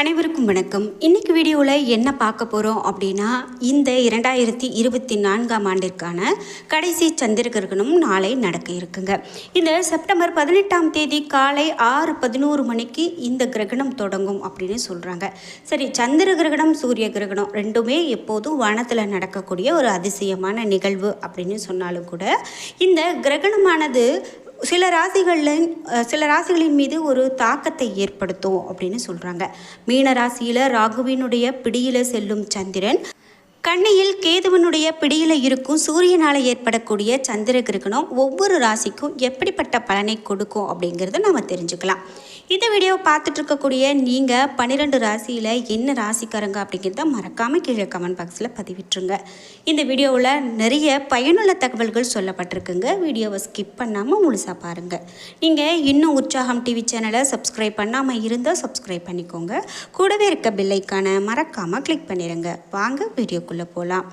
அனைவருக்கும் வணக்கம். இன்னைக்கு வீடியோவில் என்ன பார்க்க போகிறோம் அப்படின்னா இந்த இரண்டாயிரத்தி இருபத்தி நான்காம் ஆண்டிற்கான கடைசி சந்திர கிரகணம் நாளை நடக்க இருக்குங்க. இந்த செப்டம்பர் பதினெட்டாம் தேதி காலை ஆறு பதினோரு மணிக்கு இந்த கிரகணம் தொடங்கும் அப்படின்னு சொல்கிறாங்க சரி சந்திர கிரகணம் சூரிய கிரகணம் ரெண்டுமே எப்போதும் வானத்தில் நடக்கக்கூடிய ஒரு அதிசயமான நிகழ்வு அப்படின்னு சொன்னாலும் கூட இந்த கிரகணமானது சில ராசிகளில் சில ராசிகளின் மீது ஒரு தாக்கத்தை ஏற்படுத்தும் அப்படின்னு சொல்கிறாங்க மீன ராசியில் ராகுவினுடைய பிடியில் செல்லும் சந்திரன். கண்ணியில் கேதுவனுடைய பிடியில் இருக்கும் சூரியனால் ஏற்படக்கூடிய சந்திர கிரகணம் ஒவ்வொரு ராசிக்கும் எப்படிப்பட்ட பலனை கொடுக்கும் அப்படிங்கிறத நம்ம தெரிஞ்சுக்கலாம். இந்த வீடியோவை பார்த்துட்டு இருக்கக்கூடிய நீங்கள் பன்னிரெண்டு ராசியில் என்ன ராசிக்காரங்க அப்படிங்கிறத மறக்காமல் கீழே கமெண்ட் பாக்ஸில் பதிவிட்டுருங்க. இந்த வீடியோவில் நிறைய பயனுள்ள தகவல்கள் சொல்லப்பட்டிருக்குங்க. வீடியோவை ஸ்கிப் பண்ணாமல் முழுசாக பாருங்கள் நீங்கள் இன்னும் உற்சாகம் டிவி சேனலை சப்ஸ்கிரைப் பண்ணாமல் இருந்தால் சப்ஸ்கிரைப் பண்ணிக்கோங்க. கூடவே இருக்க பில்லைக்கான மறக்காமல் கிளிக் பண்ணிடுங்க வாங்க வீடியோக்குள்ளே போகலாம்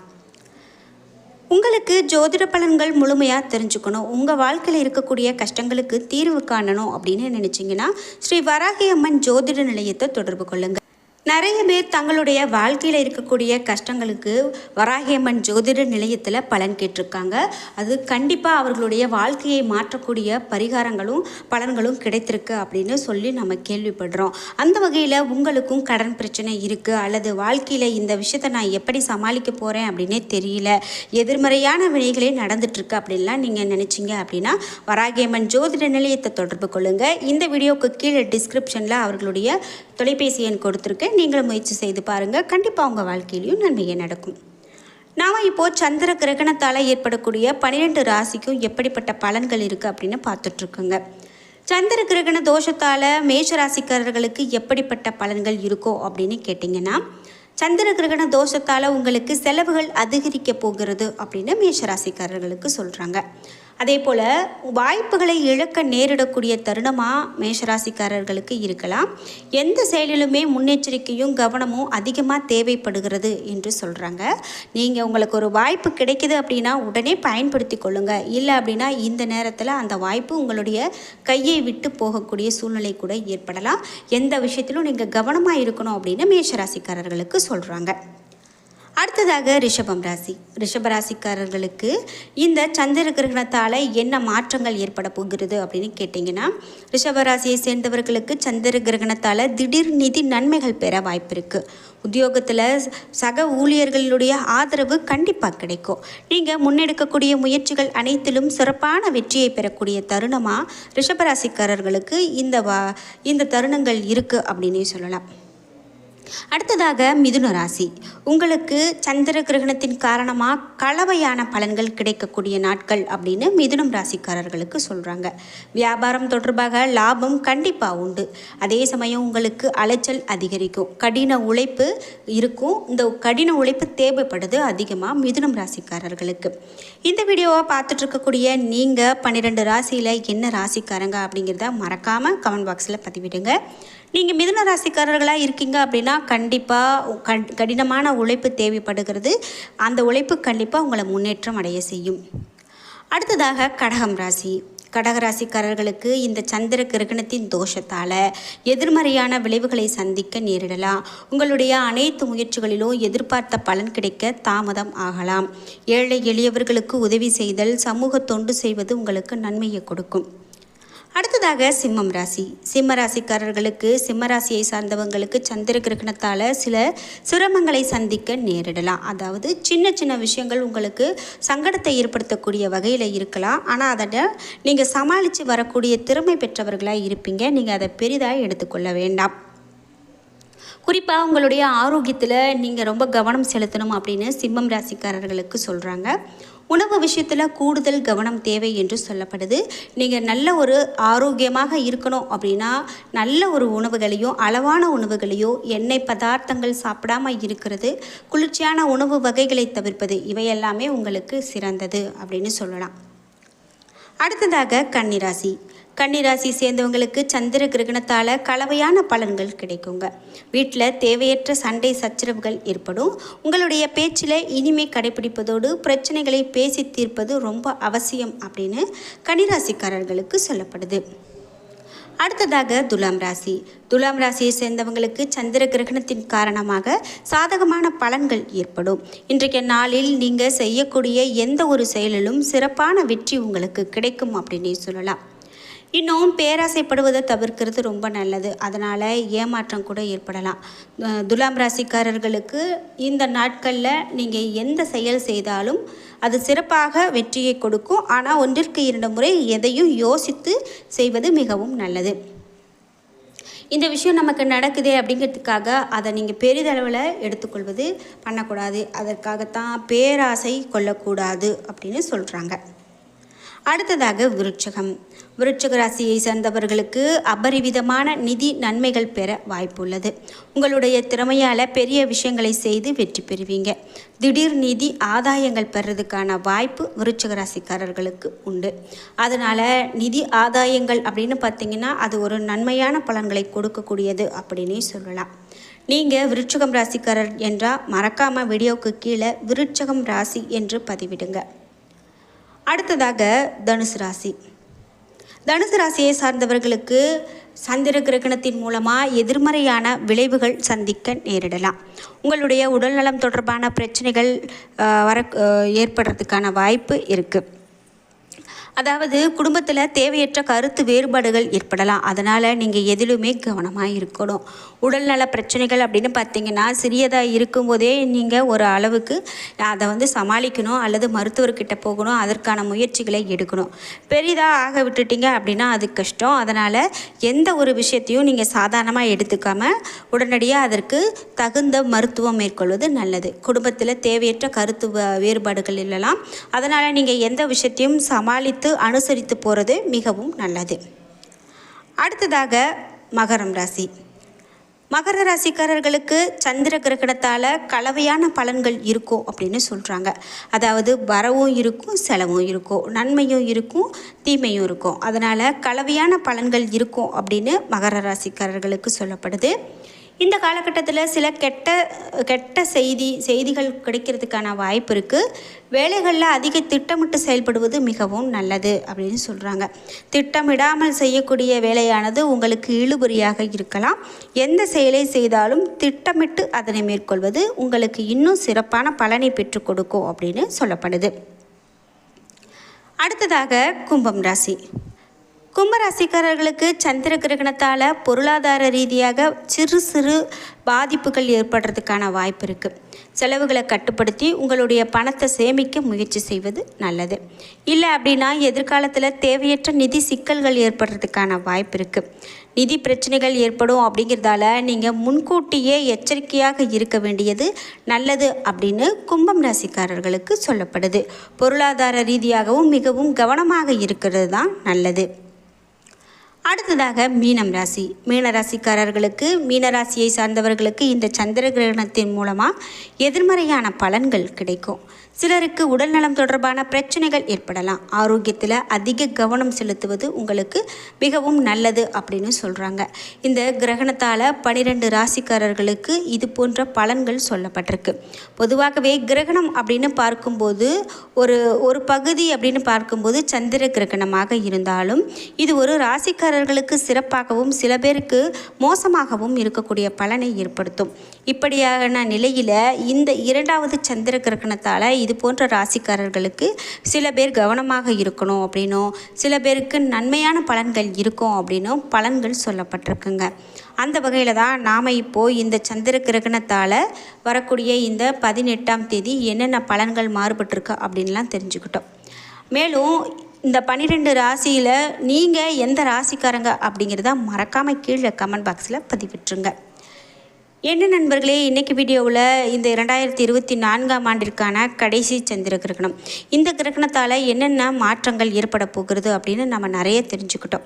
உங்களுக்கு ஜோதிட பலன்கள் முழுமையாக தெரிஞ்சுக்கணும். உங்கள் வாழ்க்கையில் இருக்கக்கூடிய கஷ்டங்களுக்கு தீர்வு காணணும் அப்படின்னு நினச்சிங்கன்னா ஸ்ரீ வராகி அம்மன் ஜோதிட நிலையத்தை தொடர்பு கொள்ளுங்கள் நிறைய பேர் தங்களுடைய வாழ்க்கையில் இருக்கக்கூடிய கஷ்டங்களுக்கு வராகியம்மன் ஜோதிட நிலையத்தில் பலன் கேட்டிருக்காங்க. அது கண்டிப்பாக அவர்களுடைய வாழ்க்கையை மாற்றக்கூடிய பரிகாரங்களும் பலன்களும் கிடைத்திருக்கு அப்படின்னு சொல்லி நம்ம கேள்விப்படுறோம். அந்த வகையில் உங்களுக்கும் கடன் பிரச்சனை இருக்குது அல்லது வாழ்க்கையில் இந்த விஷயத்தை நான் எப்படி சமாளிக்க போகிறேன் அப்படின்னே தெரியல. எதிர்மறையான வினைகளே நடந்துட்டுருக்கு அப்படின்லாம் நீங்கள் நினச்சிங்க அப்படின்னா வராகியம்மன் ஜோதிட நிலையத்தை தொடர்பு கொள்ளுங்கள் இந்த வீடியோவுக்கு கீழே டிஸ்கிரிப்ஷனில் அவர்களுடைய தொலைபேசி எண் கொடுத்துருக்கேன். நீங்களும் முயற்சி செய்து பாருங்கள் கண்டிப்பாக உங்கள் வாழ்க்கையிலையும் நன்மையே நடக்கும். நாம் இப்போது சந்திர கிரகணத்தால் ஏற்படக்கூடிய பன்னிரெண்டு ராசிக்கும் எப்படிப்பட்ட பலன்கள் இருக்குது அப்படின்னு பார்த்துட்ருக்குங்க. சந்திர கிரகண தோஷத்தால் மேஷ ராசிக்காரர்களுக்கு எப்படிப்பட்ட பலன்கள் இருக்கோ அப்படின்னு கேட்டிங்கன்னா சந்திர கிரகண தோஷத்தால் உங்களுக்கு செலவுகள் அதிகரிக்க போகிறது அப்படின்னு மேஷ ராசிக்காரர்களுக்கு சொல்கிறாங்க அதே போல் வாய்ப்புகளை இழக்க நேரிடக்கூடிய தருணமாக மேஷராசிக்காரர்களுக்கு இருக்கலாம். எந்த செயலிலுமே முன்னெச்சரிக்கையும் கவனமும் அதிகமாக தேவைப்படுகிறது என்று சொல்கிறாங்க நீங்கள் உங்களுக்கு ஒரு வாய்ப்பு கிடைக்குது அப்படின்னா உடனே பயன்படுத்தி கொள்ளுங்கள் இல்லை அப்படின்னா இந்த நேரத்தில் அந்த வாய்ப்பு உங்களுடைய கையை விட்டு போகக்கூடிய சூழ்நிலை கூட ஏற்படலாம். எந்த விஷயத்திலும் நீங்கள் கவனமாக இருக்கணும் அப்படின்னு மேஷராசிக்காரர்களுக்கு சொல்கிறாங்க அடுத்ததாக ரிஷபம் ராசி. ரிஷப ராசிக்காரர்களுக்கு இந்த சந்திர கிரகணத்தால் என்ன மாற்றங்கள் ஏற்பட போகிறது அப்படின்னு கேட்டிங்கன்னா ரிஷப ராசியை சேர்ந்தவர்களுக்கு சந்திர கிரகணத்தால் திடீர் நிதி நன்மைகள் பெற வாய்ப்பு இருக்குது உத்தியோகத்தில் சக ஊழியர்களுடைய ஆதரவு கண்டிப்பாக கிடைக்கும். நீங்கள் முன்னெடுக்கக்கூடிய முயற்சிகள் அனைத்திலும் சிறப்பான வெற்றியை பெறக்கூடிய தருணமாக ரிஷபராசிக்காரர்களுக்கு இந்த வா இந்த தருணங்கள் இருக்குது அப்படின்னே சொல்லலாம். அடுத்ததாக மிதுன ராசி. உங்களுக்கு சந்திர கிரகணத்தின் காரணமாக கலவையான பலன்கள் கிடைக்கக்கூடிய நாட்கள் அப்படின்னு மிதுனம் ராசிக்காரர்களுக்கு சொல்கிறாங்க வியாபாரம் தொடர்பாக லாபம் கண்டிப்பாக உண்டு. அதே சமயம் உங்களுக்கு அலைச்சல் அதிகரிக்கும். கடின உழைப்பு இருக்கும். இந்த கடின உழைப்பு தேவைப்படுது அதிகமாக மிதுனம் ராசிக்காரர்களுக்கு. இந்த வீடியோவை பார்த்துட்ருக்கக்கூடிய நீங்கள் பன்னிரெண்டு ராசியில் என்ன ராசிக்காரங்க அப்படிங்கிறத மறக்காமல் கமெண்ட் பாக்ஸில் பதிவிடுங்க. நீங்கள் மிதுன ராசிக்காரர்களாக இருக்கீங்க அப்படின்னா கண்டிப்பாக கண் கடினமான உழைப்பு தேவைப்படுகிறது. அந்த உழைப்பு கண்டிப்பாக உங்களை முன்னேற்றம் அடைய செய்யும். அடுத்ததாக கடகம் ராசி. கடக ராசிக்காரர்களுக்கு இந்த சந்திர கிரகணத்தின் தோஷத்தால் எதிர்மறையான விளைவுகளை சந்திக்க நேரிடலாம். உங்களுடைய அனைத்து முயற்சிகளிலும் எதிர்பார்த்த பலன் கிடைக்க தாமதம் ஆகலாம். ஏழை எளியவர்களுக்கு உதவி செய்தல் சமூக தொண்டு செய்வது உங்களுக்கு நன்மையை கொடுக்கும். அடுத்ததாக சிம்மம் ராசி. சிம்ம ராசிக்காரர்களுக்கு சிம்ம ராசியை சார்ந்தவங்களுக்கு சந்திர கிரகணத்தால் சில சிரமங்களை சந்திக்க நேரிடலாம். அதாவது சின்ன சின்ன விஷயங்கள் உங்களுக்கு சங்கடத்தை ஏற்படுத்தக்கூடிய வகையில் இருக்கலாம். ஆனால் அதை நீங்கள் சமாளித்து வரக்கூடிய திறமை பெற்றவர்களாக இருப்பீங்க. நீங்கள் அதை பெரிதாக எடுத்துக்கொள்ள வேண்டாம். குறிப்பாக உங்களுடைய ஆரோக்கியத்தில் நீங்கள் ரொம்ப கவனம் செலுத்தணும் அப்படின்னு சிம்மம் ராசிக்காரர்களுக்கு சொல்கிறாங்க உணவு விஷயத்தில் கூடுதல் கவனம் தேவை என்று சொல்லப்படுது. நீங்கள் நல்ல ஒரு ஆரோக்கியமாக இருக்கணும் அப்படின்னா நல்ல ஒரு உணவுகளையும் அளவான உணவுகளையோ எண்ணெய் பதார்த்தங்கள் சாப்பிடாம இருக்கிறது குளிர்ச்சியான உணவு வகைகளை தவிர்ப்பது இவையெல்லாமே உங்களுக்கு சிறந்தது அப்படின்னு சொல்லலாம். அடுத்ததாக கன்னிராசி. கன்னிராசி சேர்ந்தவங்களுக்கு சந்திர கிரகணத்தால் கலவையான பலன்கள் கிடைக்குங்க. வீட்டில் தேவையற்ற சண்டை சச்சரவுகள் ஏற்படும். உங்களுடைய பேச்சில் இனிமை கடைபிடிப்பதோடு பிரச்சனைகளை பேசி தீர்ப்பது ரொம்ப அவசியம் அப்படின்னு கன்னிராசிக்காரர்களுக்கு சொல்லப்படுது. அடுத்ததாக துலாம் ராசி. துலாம் ராசியை சேர்ந்தவங்களுக்கு சந்திர கிரகணத்தின் காரணமாக சாதகமான பலன்கள் ஏற்படும். இன்றைய நாளில் நீங்கள் செய்யக்கூடிய எந்த ஒரு செயலிலும் சிறப்பான வெற்றி உங்களுக்கு கிடைக்கும் அப்படின்னே சொல்லலாம். இன்னும் பேராசைப்படுவதை தவிர்க்கிறது ரொம்ப நல்லது. அதனால் ஏமாற்றம் கூட ஏற்படலாம். துலாம் ராசிக்காரர்களுக்கு இந்த நாட்களில் நீங்கள் எந்த செயல் செய்தாலும் அது சிறப்பாக வெற்றியை கொடுக்கும். ஆனால் ஒன்றிற்கு இரண்டு முறை எதையும் யோசித்து செய்வது மிகவும் நல்லது. இந்த விஷயம் நமக்கு நடக்குதே அப்படிங்கிறதுக்காக அதை நீங்கள் பெரிதளவில் எடுத்துக்கொள்வது பண்ணக்கூடாது. அதற்காகத்தான் பேராசை கொள்ளக்கூடாது அப்படின்னு சொல்கிறாங்க அடுத்ததாக விருட்சகம். விருட்சக ராசியை சேர்ந்தவர்களுக்கு அபரிவிதமான நிதி நன்மைகள் பெற வாய்ப்புள்ளது. உங்களுடைய திறமையால் பெரிய விஷயங்களை செய்து வெற்றி பெறுவீங்க. திடீர் நிதி ஆதாயங்கள் பெறதுக்கான வாய்ப்பு விருட்சக ராசிக்காரர்களுக்கு உண்டு. அதனால் நிதி ஆதாயங்கள் அப்படின்னு பார்த்தீங்கன்னா அது ஒரு நன்மையான பலன்களை கொடுக்கக்கூடியது அப்படின்னே சொல்லலாம். நீங்கள் விருட்சகம் ராசிக்காரர் என்றால் மறக்காமல் வீடியோவுக்கு கீழே விருட்சகம் ராசி என்று பதிவிடுங்க. அடுத்ததாக தனுசு ராசி. தனுசு ராசியை சார்ந்தவர்களுக்கு சந்திர கிரகணத்தின் மூலமாக எதிர்மறையான விளைவுகள் சந்திக்க நேரிடலாம். உங்களுடைய உடல்நலம் தொடர்பான பிரச்சனைகள் வர ஏற்படுறதுக்கான வாய்ப்பு இருக்குது அதாவது குடும்பத்தில் தேவையற்ற கருத்து வேறுபாடுகள் ஏற்படலாம். அதனால் நீங்கள் எதிலுமே கவனமாக இருக்கணும். உடல்நல பிரச்சனைகள் அப்படின்னு பார்த்தீங்கன்னா சிறியதாக இருக்கும்போதே நீங்கள் ஒரு அளவுக்கு அதை வந்து சமாளிக்கணும் அல்லது மருத்துவர்கிட்ட போகணும் அதற்கான முயற்சிகளை எடுக்கணும். பெரிதாக ஆக விட்டுட்டீங்க அப்படின்னா அது கஷ்டம். அதனால் எந்த ஒரு விஷயத்தையும் நீங்கள் சாதாரணமாக எடுத்துக்காம உடனடியாக அதற்கு தகுந்த மருத்துவம் மேற்கொள்வது நல்லது. குடும்பத்தில் தேவையற்ற கருத்து வேறுபாடுகள் இல்லலாம். அதனால் நீங்கள் எந்த விஷயத்தையும் சமாளித்து அனுசரித்து போகிறது மிகவும் நல்லது. அடுத்ததாக மகரம் ராசி. மகர ராசிக்காரர்களுக்கு சந்திர கிரகணத்தால் கலவையான பலன்கள் இருக்கும் அப்படின்னு சொல்கிறாங்க அதாவது வரவும் இருக்கும் செலவும் இருக்கும் நன்மையும் இருக்கும் தீமையும் இருக்கும். அதனால் கலவையான பலன்கள் இருக்கும் அப்படின்னு மகர ராசிக்காரர்களுக்கு சொல்லப்படுது. இந்த காலகட்டத்தில் சில கெட்ட கெட்ட செய்தி செய்திகள் கிடைக்கிறதுக்கான வாய்ப்பு இருக்குது வேலைகளில் அதிக திட்டமிட்டு செயல்படுவது மிகவும் நல்லது அப்படின்னு சொல்கிறாங்க திட்டமிடாமல் செய்யக்கூடிய வேலையானது உங்களுக்கு இழுபறியாக இருக்கலாம். எந்த செயலை செய்தாலும் திட்டமிட்டு அதனை மேற்கொள்வது உங்களுக்கு இன்னும் சிறப்பான பலனை பெற்றுக் கொடுக்கும் அப்படின்னு சொல்லப்படுது. அடுத்ததாக கும்பம் ராசி. கும்பராசிக்காரர்களுக்கு சந்திர கிரகணத்தால் பொருளாதார ரீதியாக சிறு சிறு பாதிப்புகள் ஏற்படுறதுக்கான வாய்ப்பு இருக்குது செலவுகளை கட்டுப்படுத்தி உங்களுடைய பணத்தை சேமிக்க முயற்சி செய்வது நல்லது. இல்லை அப்படின்னா எதிர்காலத்தில் தேவையற்ற நிதி சிக்கல்கள் ஏற்படுறதுக்கான வாய்ப்பு இருக்குது நிதி பிரச்சனைகள் ஏற்படும் அப்படிங்கிறதால நீங்கள் முன்கூட்டியே எச்சரிக்கையாக இருக்க வேண்டியது நல்லது அப்படின்னு கும்பம் ராசிக்காரர்களுக்கு சொல்லப்படுது. பொருளாதார ரீதியாகவும் மிகவும் கவனமாக இருக்கிறது தான் நல்லது. அடுத்ததாக மீனம் ராசி. மீன ராசிக்காரர்களுக்கு மீன ராசியை சார்ந்தவர்களுக்கு இந்த சந்திர கிரகணத்தின் மூலமாக எதிர்மறையான பலன்கள் கிடைக்கும். சிலருக்கு உடல்நலம் தொடர்பான பிரச்சனைகள் ஏற்படலாம். ஆரோக்கியத்தில் அதிக கவனம் செலுத்துவது உங்களுக்கு மிகவும் நல்லது அப்படின்னு சொல்கிறாங்க இந்த கிரகணத்தால் பனிரெண்டு ராசிக்காரர்களுக்கு இது போன்ற பலன்கள் சொல்லப்பட்டிருக்கு. பொதுவாகவே கிரகணம் அப்படின்னு பார்க்கும்போது ஒரு ஒரு பகுதி அப்படின்னு பார்க்கும்போது சந்திர கிரகணமாக இருந்தாலும் இது ஒரு ராசிக்கார ராசிக்காரர்களுக்கு சிறப்பாகவும் சில பேருக்கு மோசமாகவும் இருக்கக்கூடிய பலனை ஏற்படுத்தும். இப்படியான நிலையில் இந்த இரண்டாவது சந்திர கிரகணத்தால் இது போன்ற ராசிக்காரர்களுக்கு சில பேர் கவனமாக இருக்கணும் அப்படின்னும் சில பேருக்கு நன்மையான பலன்கள் இருக்கும் அப்படின்னும் பலன்கள் சொல்லப்பட்டிருக்குங்க. அந்த வகையில் தான் நாம் இப்போது இந்த சந்திர கிரகணத்தால் வரக்கூடிய இந்த பதினெட்டாம் தேதி என்னென்ன பலன்கள் மாறுபட்டிருக்கு அப்படின்லாம் தெரிஞ்சுக்கிட்டோம். மேலும் இந்த பன்னிரெண்டு ராசியில் நீங்கள் எந்த ராசிக்காரங்க அப்படிங்கிறத மறக்காமல் கீழே கமெண்ட் பாக்ஸில் பதிவிட்டுருங்க. என்ன நண்பர்களே இன்றைக்கி வீடியோவில் இந்த இரண்டாயிரத்தி இருபத்தி நான்காம் ஆண்டிற்கான கடைசி சந்திர கிரகணம். இந்த கிரகணத்தால் என்னென்ன மாற்றங்கள் ஏற்பட போகிறது அப்படின்னு நம்ம நிறைய தெரிஞ்சுக்கிட்டோம்.